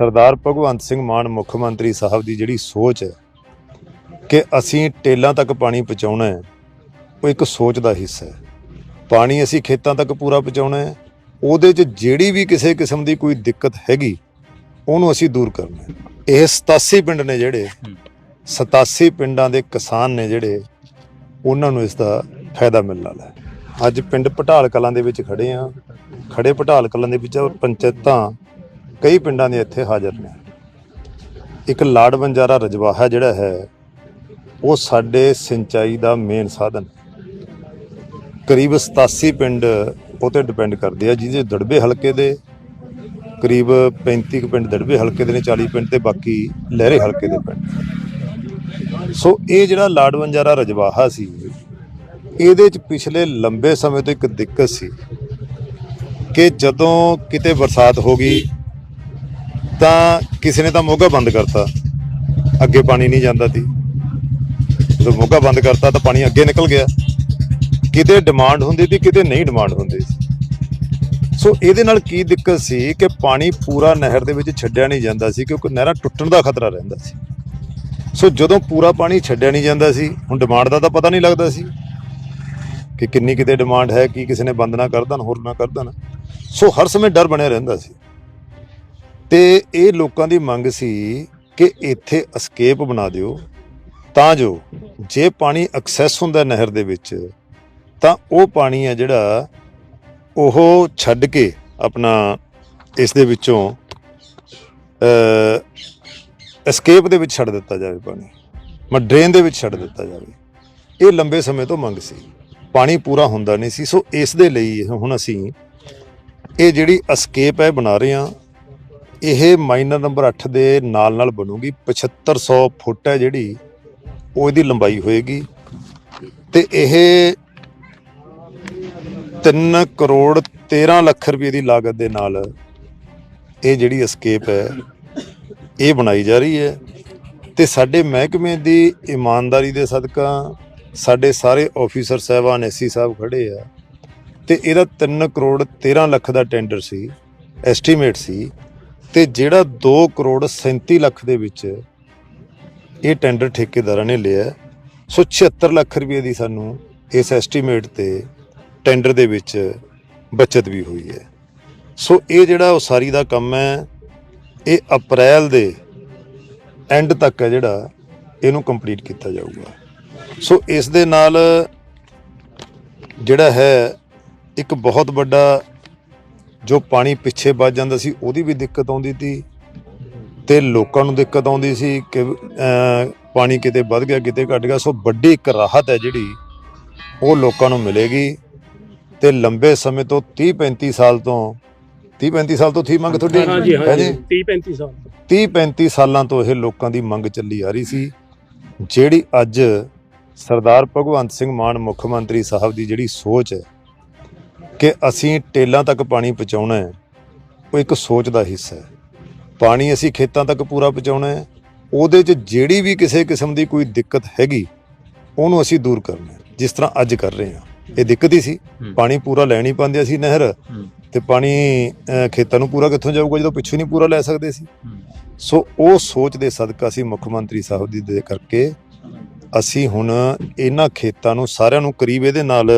ਸਰਦਾਰ ਭਗਵੰਤ ਸਿੰਘ ਮਾਨ ਮੁੱਖ ਮੰਤਰੀ ਸਾਹਿਬ ਦੀ ਜਿਹੜੀ ਸੋਚ ਹੈ ਕਿ ਅਸੀਂ ਟੇਲਾਂ ਤੱਕ ਪਾਣੀ ਪਹੁੰਚਾਉਣਾ ਹੈ ਉਹ ਇੱਕ ਸੋਚ ਦਾ ਹਿੱਸਾ ਹੈ। ਪਾਣੀ ਅਸੀਂ ਖੇਤਾਂ ਤੱਕ ਪੂਰਾ ਪਹੁੰਚਾਉਣਾ ਹੈ ਉਹਦੇ 'ਚ ਜਿਹੜੀ ਵੀ ਕਿਸੇ ਕਿਸਮ ਦੀ ਕੋਈ ਦਿੱਕਤ ਹੈਗੀ ਉਹਨੂੰ ਅਸੀਂ ਦੂਰ ਕਰਨਾ ਹੈ। ਇਹ 87 ਪਿੰਡ ਨੇ ਜਿਹੜੇ 87 ਪਿੰਡਾਂ ਦੇ ਕਿਸਾਨ ਨੇ ਜਿਹੜੇ ਉਹਨਾਂ ਨੂੰ ਇਸ ਦਾ ਫਾਇਦਾ ਮਿਲਣ ਵਾਲਾ ਹੈ। ਅੱਜ ਪਿੰਡ ਪਟਾਲ ਕਲਾਂ ਦੇ ਵਿੱਚ ਖੜੇ ਆ ਖੜੇ ਪਟਾਲ ਕਲਾਂ ਦੇ ਵਿੱਚ ਪੰਚਾਇਤਾਂ ਕਈ ਪਿੰਡਾਂ ਦੇ ਇੱਥੇ ਹਾਜ਼ਰ ਨੇ। ਇੱਕ ਲਾੜ ਬੰਜਾਰਾ ਰਜਵਾਹਾ ਜਿਹੜਾ ਹੈ, ਉਹ ਸਾਡੇ ਸਿੰਚਾਈ ਦਾ ਮੇਨ ਸਾਧਨ। ਕਰੀਬ 87 ਪਿੰਡ ਉਹ ਤੇ ਡਿਪੈਂਡ ਕਰਦੇ ਆ, ਜਿਹਦੇ ਦੜਬੇ ਹਲਕੇ ਦੇ ਕਰੀਬ 35 ਕੁ ਪਿੰਡ ਦੜਬੇ ਹਲਕੇ ਦੇ ਨੇ 40 ਪਿੰਡ ਤੇ ਬਾਕੀ ਲਹਿਰੇ ਹਲਕੇ ਦੇ ਪਿੰਡ। ਸੋ ਇਹ ਜਿਹੜਾ ਲਾੜ ਬੰਜਾਰਾ ਰਜਵਾਹਾ ਸੀ, ਇਹਦੇ ਚ ਪਿਛਲੇ ਲੰਬੇ ਸਮੇਂ ਤੋਂ ਇੱਕ ਦਿੱਕਤ ਸੀ ਕਿ ਜਦੋਂ ਕਿਤੇ ਬਰਸਾਤ ਹੋ ਗਈ ਤਾਂ ਕਿਸੇ ਨੇ ਤਾਂ ਮੋਗਾ ਬੰਦ ਕਰਤਾ। ਅੱਗੇ ਪਾਣੀ ਨਹੀਂ ਜਾਂਦਾ ਸੀ। ਜਦੋਂ ਮੋਗਾ ਬੰਦ ਕਰਤਾ ਤਾਂ ਪਾਣੀ ਅੱਗੇ ਨਿਕਲ ਗਿਆ। ਕਿਤੇ ਡਿਮਾਂਡ ਹੁੰਦੀ ਸੀ, ਕਿਤੇ ਨਹੀਂ ਡਿਮਾਂਡ ਹੁੰਦੀ ਸੋ। ਇਹਦੇ ਨਾਲ ਕੀ ਦਿੱਕਤ ਸੀ ਕਿ ਪਾਣੀ ਪੂਰਾ ਨਹਿਰ ਦੇ ਵਿੱਚ ਛੱਡਿਆ ਨਹੀਂ ਜਾਂਦਾ ਸੀ, ਕਿਉਂਕਿ ਨਹਿਰਾਂ ਟੁੱਟਣ ਦਾ ਖਤਰਾ ਰਹਿੰਦਾ ਸੀ। ਸੋ ਜਦੋਂ ਪੂਰਾ ਪਾਣੀ ਛੱਡਿਆ ਨਹੀਂ ਜਾਂਦਾ ਸੀ, ਹੁਣ ਡਿਮਾਂਡ ਦਾ ਤਾਂ ਪਤਾ ਨਹੀਂ ਲੱਗਦਾ ਸੀ ਕਿ ਕਿੰਨੀ ਕਿਤੇ ਡਿਮਾਂਡ ਹੈ, ਕੀ ਕਿਸੇ ਨੇ ਬੰਦ ਨਾ ਕਰ ਦੇਣ, ਹੋਰ ਨਾ ਕਰ ਦੇਣ। ਸੋ ਹਰ ਸਮੇਂ ਡਰ ਬਣਿਆ ਰਹਿੰਦਾ ਸੀ। ਤੇ ਇਹ ਲੋਕਾਂ ਦੀ ਮੰਗ ਸੀ ਕਿ ਇੱਥੇ ਅਸਕੇਪ ਬਣਾ ਦਿਓ। ਤਾਂ ਜੋ ਜੇ ਪਾਣੀ ਐਕਸੈਸ ਹੁੰਦਾ ਨਹਿਰ ਦੇ ਵਿੱਚ, ਤਾਂ ਉਹ ਪਾਣੀ ਆ ਜਿਹੜਾ ਉਹ ਛੱਡ ਕੇ ਆਪਣਾ ਇਸ ਦੇ ਵਿੱਚੋਂ ਐਸਕੇਪ ਦੇ ਵਿੱਚ ਛੱਡ ਦਿੱਤਾ ਜਾਵੇ ਪਾਣੀ। ਮੈਂ ਡਰੇਨ ਦੇ ਵਿੱਚ ਛੱਡ ਦਿੱਤਾ ਜਾਵੇ। ਇਹ ਲੰਬੇ ਸਮੇਂ ਤੋਂ ਮੰਗ ਸੀ। ਪਾਣੀ ਪੂਰਾ ਹੁੰਦਾ ਨਹੀਂ ਸੀ। ਸੋ ਇਸ ਦੇ ਲਈ ਹੁਣ ਅਸੀਂ ਇਹ ਜਿਹੜੀ ਐਸਕੇਪ ਹੈ ਬਣਾ ਰਹੇ ਹਾਂ ਇਹ ਮਾਈਨਰ ਨੰਬਰ 8 ਦੇ ਨਾਲ ਨਾਲ ਬਣੂਗੀ। 7500 ਫੁੱਟ ਹੈ ਜਿਹੜੀ, ਉਹ ਇਹਦੀ ਲੰਬਾਈ ਹੋਏਗੀ। ਤੇ ਇਹ 3 ਕਰੋੜ 13 ਲੱਖ ਰੁਪਏ ਦੀ ਲਾਗਤ ਦੇ ਨਾਲ ਇਹ ਜਿਹੜੀ ਐਸਕੇਪ ਹੈ, ਇਹ ਬਣਾਈ ਜਾ ਰਹੀ ਹੈ। ਤੇ ਸਾਡੇ ਮਹਿਕਮੇ ਦੀ ਇਮਾਨਦਾਰੀ ਦੇ ਸਦਕਾ ਸਾਡੇ ਸਾਰੇ ਆਫੀਸਰ ਸਾਹਿਬਾਨ ਐਸੀ ਸਾਹਿਬ ਖੜੇ ਆ। ਤੇ ਇਹਦਾ 3 ਕਰੋੜ 13 ਲੱਖ ਦਾ ਟੈਂਡਰ ਸੀ ਐਸਟੀਮੇਟ ਸੀ। ਤੇ ਜਿਹੜਾ 2 ਕਰੋੜ 37 ਲੱਖ ਦੇ ਵਿੱਚ ਇਹ ਟੈਂਡਰ ਠੇਕੇਦਾਰਾਂ ਨੇ ਲਿਆ ਸੋ 76 ਲੱਖ ਰੁਪਏ ਦੀ ਸਾਨੂੰ ਇਸ ਐਸਟੀਮੇਟ ਤੇ ਟੈਂਡਰ ਦੇ ਵਿੱਚ ਬਚਤ ਵੀ ਹੋਈ ਹੈ। ਸੋ ਇਹ ਜਿਹੜਾ ਉਸਾਰੀ ਦਾ ਕੰਮ ਹੈ, ਇਹ ਅਪ੍ਰੈਲ ਦੇ ਐਂਡ ਤੱਕ ਹੈ ਜਿਹੜਾ ਇਹਨੂੰ ਕੰਪਲੀਟ ਕੀਤਾ ਜਾਊਗਾ। ਸੋ ਇਸ ਦੇ ਨਾਲ ਜਿਹੜਾ ਹੈ, ਇੱਕ ਬਹੁਤ ਵੱਡਾ ਜੋ ਪਾਣੀ ਪਿੱਛੇ ਵੱਜ ਜਾਂਦਾ ਸੀ ਉਹਦੀ ਵੀ ਦਿੱਕਤ ਆਉਂਦੀ ਸੀ ਤੇ ਲੋਕਾਂ ਨੂੰ ਦਿੱਕਤ ਆਉਂਦੀ ਸੀ ਕਿ ਪਾਣੀ ਕਿਤੇ ਵੱਧ ਗਿਆ ਕਿਤੇ ਘਟ ਗਿਆ। ਸੋ ਵੱਡੀ ਇੱਕ ਰਾਹਤ ਹੈ ਜਿਹੜੀ ਉਹ ਲੋਕਾਂ ਨੂੰ ਮਿਲੇਗੀ। ਤੇ ਲੰਬੇ ਸਮੇਂ ਤੋਂ 30 35 ਸਾਲ ਤੋਂ 30 35 ਸਾਲ ਤੋਂ ਥੀ ਮੰਗ ਤੁਹਾਡੀ ਹਾਂਜੀ ਹੈ ਹਾਂਜੀ ਜੀ? 30 35 ਸਾਲ 30 35 ਸਾਲਾਂ ਤੋਂ ਇਹ ਲੋਕਾਂ ਦੀ ਮੰਗ ਚੱਲੀ ਆ ਰਹੀ ਸੀ ਜਿਹੜੀ ਅੱਜ ਸਰਦਾਰ ਭਗਵੰਤ ਸਿੰਘ ਮਾਨ ਮੁੱਖ ਮੰਤਰੀ ਸਾਹਿਬ ਦੀ ਜਿਹੜੀ ਸੋਚ ਹੈ ਕਿ ਅਸੀਂ ਟੇਲਾਂ ਤੱਕ ਪਾਣੀ ਪਹੁੰਚਾਉਣਾ ਹੈ ਉਹ ਇੱਕ ਸੋਚ ਦਾ ਹਿੱਸਾ ਹੈ ਪਾਣੀ ਅਸੀਂ ਖੇਤਾਂ ਤੱਕ ਪੂਰਾ ਪਹੁੰਚਾਉਣਾ ਹੈ ਉਹਦੇ 'ਚ ਜਿਹੜੀ ਵੀ ਕਿਸੇ ਕਿਸਮ ਦੀ ਕੋਈ ਦਿੱਕਤ ਹੈਗੀ ਉਹਨੂੰ ਅਸੀਂ ਦੂਰ ਕਰਨਾ ਹੈ ਜਿਸ ਤਰ੍ਹਾਂ ਅੱਜ ਕਰ ਰਹੇ ਹਾਂ ਇਹ ਦਿੱਕਤ ਹੀ ਸੀ। ਪਾਣੀ ਪੂਰਾ ਲੈ ਨਹੀਂ ਪਾਉਂਦੇ ਅਸੀਂ ਨਹਿਰ। ਤੇ ਪਾਣੀ ਖੇਤਾਂ ਨੂੰ ਪੂਰਾ ਕਿੱਥੋਂ ਜਾਊਗਾ ਜਦੋਂ ਪਿੱਛੋਂ ਨਹੀਂ ਪੂਰਾ ਲੈ ਸਕਦੇ ਸੀ। ਸੋ ਉਹ ਸੋਚ ਦੇ ਸਦਕਾ ਅਸੀਂ ਮੁੱਖ ਮੰਤਰੀ ਸਾਹਿਬ ਦੀ ਦੇ ਕਰਕੇ ਅਸੀਂ ਹੁਣ ਇਹਨਾਂ ਖੇਤਾਂ ਨੂੰ ਸਾਰਿਆਂ ਨੂੰ ਕਰੀਬ ਇਹਦੇ ਨਾਲ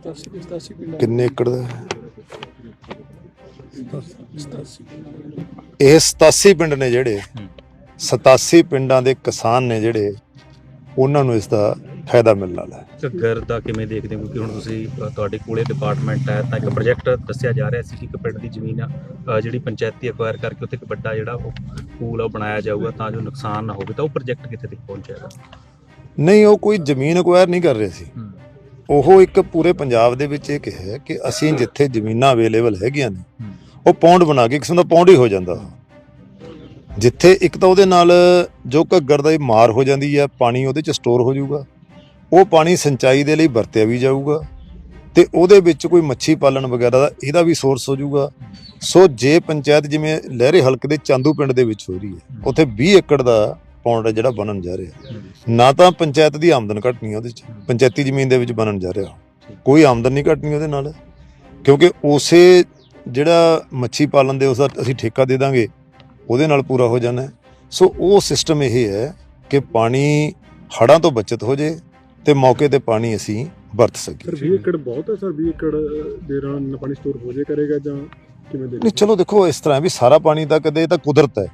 87 87 ਪਿੰਡ ਕਿੰਨੇ ਏਕੜ ਦਾ? ਹੈ? ਇਹ 87 ਪਿੰਡ ਨੇ ਜਿਹੜੇ ਹੂੰ। 87 ਪਿੰਡਾਂ ਦੇ ਕਿਸਾਨ ਨੇ ਜਿਹੜੇ ਉਹਨਾਂ ਨੂੰ ਇਸ ਦਾ ਫਾਇਦਾ ਮਿਲਣ ਵਾਲਾ ਹੈ। ਘੱਗਰ ਦਾ ਕਿਵੇਂ ਦੇਖਦੇ ਹੋ? ਕਿਉਂਕਿ ਹੁਣ ਤੁਸੀਂ ਅ, ਤੁਹਾਡੇ ਕੋਲੇ ਡਿਪਾਰਟਮੈਂਟ ਹੈ ਤਾਂ ਇੱਕ ਪ੍ਰੋਜੈਕਟ ਦੱਸਿਆ ਜਾ ਰਿਹਾ ਸੀ ਕਿ ਇੱਕ ਪਿੰਡ ਦੀ ਜ਼ਮੀਨ ਆ ਅ, ਜਿਹੜੀ ਪੰਚਾਇਤੀ ਅਕਵਾਇਰ ਕਰਕੇ ਉੱਥੇ ਇੱਕ ਵੱਡਾ ਜਿਹੜਾ ਉਹ ਪੂਲ ਆ ਉਹ ਬਣਾਇਆ ਜਾਊਗਾ ਤਾਂ ਜੋ ਨੁਕਸਾਨ ਨਾ ਹੋਵੇ ਤਾਂ ਉਹ ਪ੍ਰੋਜੈਕਟ ਕਿੱਥੇ ਤੱਕ ਪਹੁੰਚਿਆ ਨਹੀਂ ਉਹ ਕੋਈ ਜ਼ਮੀਨ ਅਕਵਾਇਰ ਨਹੀਂ ਕਰ ਰਹੇ ਸੀ। ਹੂੰ। ਉਹ ਇੱਕ ਪੂਰੇ ਪੰਜਾਬ ਦੇ ਵਿੱਚ ਇਹ ਕਿਹਾ ਕਿ ਅਸੀਂ ਜਿੱਥੇ ਜ਼ਮੀਨਾਂ ਅਵੇਲੇਬਲ ਹੈਗੀਆਂ ਨੇ। ਉਹ ਪੌਂਡ ਬਣਾ ਕੇ ਕਿਸਮ ਦਾ ਪੌਂਡ ਹੀ ਹੋ ਜਾਂਦਾ। ਜਿੱਥੇ ਇੱਕ ਤਾਂ ਉਹਦੇ ਨਾਲ ਜੋ ਘੱਗਰ ਦਾ ਮਾਰ ਹੋ ਜਾਂਦੀ ਹੈ ਪਾਣੀ ਉਹਦੇ ਚ ਸਟੋਰ ਹੋ ਜਾਊਗਾ ਉਹ ਪਾਣੀ ਸਿੰਚਾਈ ਦੇ ਲਈ ਵਰਤਿਆ ਵੀ ਜਾਊਗਾ ਤੇ ਉਹਦੇ ਵਿੱਚ ਕੋਈ ਮੱਛੀ ਪਾਲਣ ਵਗੈਰਾ ਦਾ ਇਹਦਾ ਵੀ ਸੋਰਸ ਹੋ ਜਾਊਗਾ ਸੋ ਜੇ ਪੰਚਾਇਤ ਜਿਵੇਂ ਲਹਿਰੇ ਹਲਕੇ ਦੇ ਚਾਂਦੂ ਪਿੰਡ ਦੇ ਵਿੱਚ ਹੋ ਰਹੀ ਹੈ ਉੱਥੇ 20 ਏਕੜ ਦਾ ਪੌਂਡ ਜਿਹੜਾ ਬਣਨ ਜਾ ਰਿਹਾ। ਨਾ ਤਾਂ ਪੰਚਾਇਤ ਦੀ ਆਮਦਨ ਘਟਣੀ ਉਹਦੇ ਚ ਪੰਚਾਇਤੀ ਜ਼ਮੀਨ ਦੇ ਵਿੱਚ ਬਣਨ ਜਾ ਰਿਹਾ। ਕੋਈ ਆਮਦਨ ਨਹੀਂ ਘਟਣੀ ਉਹਦੇ ਨਾਲ ਕਿਉਂਕਿ ਉਸੇ ਜਿਹੜਾ ਮੱਛੀ ਪਾਲਣ ਦੇ ਉਸ ਦਾ ਅਸੀਂ ਠੇਕਾ ਦੇ ਦਾਂਗੇ ਉਹਦੇ ਨਾਲ ਪੂਰਾ ਹੋ ਜਾਣਾ। ਸੋ ਉਹ ਸਿਸਟਮ ਇਹ ਹੈ ਕਿ ਪਾਣੀ ਹੜ੍ਹਾਂ ਤੋਂ ਬਚਤ ਹੋ ਜੇ ਤੇ ਮੌਕੇ ਤੇ ਪਾਣੀ ਅਸੀਂ ਵਰਤ ਸਰ ਸਕੀਏ 20 ਏਕੜ ਬਹੁਤ ਹੈ ਸਰ 20 ਏਕੜ ਦੇ ਨਾਲ ਪਾਣੀ ਸਟੋਰ ਹੋ ਜੇ ਕਰੇਗਾ ਜਾਂ ਕਿਵੇਂ ਦੇ ਨਹੀਂ ਚਲੋ ਦੇਖੋ ਇਸ ਤਰ੍ਹਾਂ ਵੀ ਸਾਰਾ ਪਾਣੀ ਤਾਂ ਕਦੇ ਇਹ ਤਾਂ ਕੁਦਰਤ ਹੈ।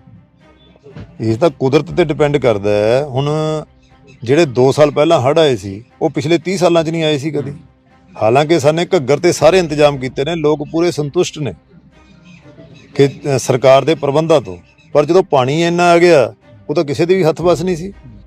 ਇਹ ਤਾਂ ਕੁਦਰਤ ਤੇ ਡਿਪੈਂਡ ਕਰਦਾ ਹੈ। ਹੁਣ ਜਿਹੜੇ 2 ਸਾਲ ਪਹਿਲਾਂ ਹੜ੍ਹ ਆਏ ਸੀ, ਉਹ ਪਿਛਲੇ 30 ਸਾਲਾਂ 'ਚ ਨਹੀਂ ਆਏ ਸੀ ਕਦੇ। ਹਾਲਾਂਕਿ ਸਾਨੇ ਘੱਗਰ ਤੇ ਸਾਰੇ ਇੰਤਜ਼ਾਮ ਕੀਤੇ ਨੇ, ਲੋਕ ਪੂਰੇ ਸੰਤੁਸ਼ਟ ਨੇ ਕਿ ਸਰਕਾਰ ਦੇ ਪ੍ਰਬੰਧਾਂ ਤੋਂ। ਪਰ ਜਦੋਂ ਪਾਣੀ ਇੰਨਾ ਆ ਗਿਆ, ਉਹ ਤਾਂ ਕਿਸੇ ਦੇ ਵੀ ਹੱਥ ਵੱਸ ਨਹੀਂ ਸੀ।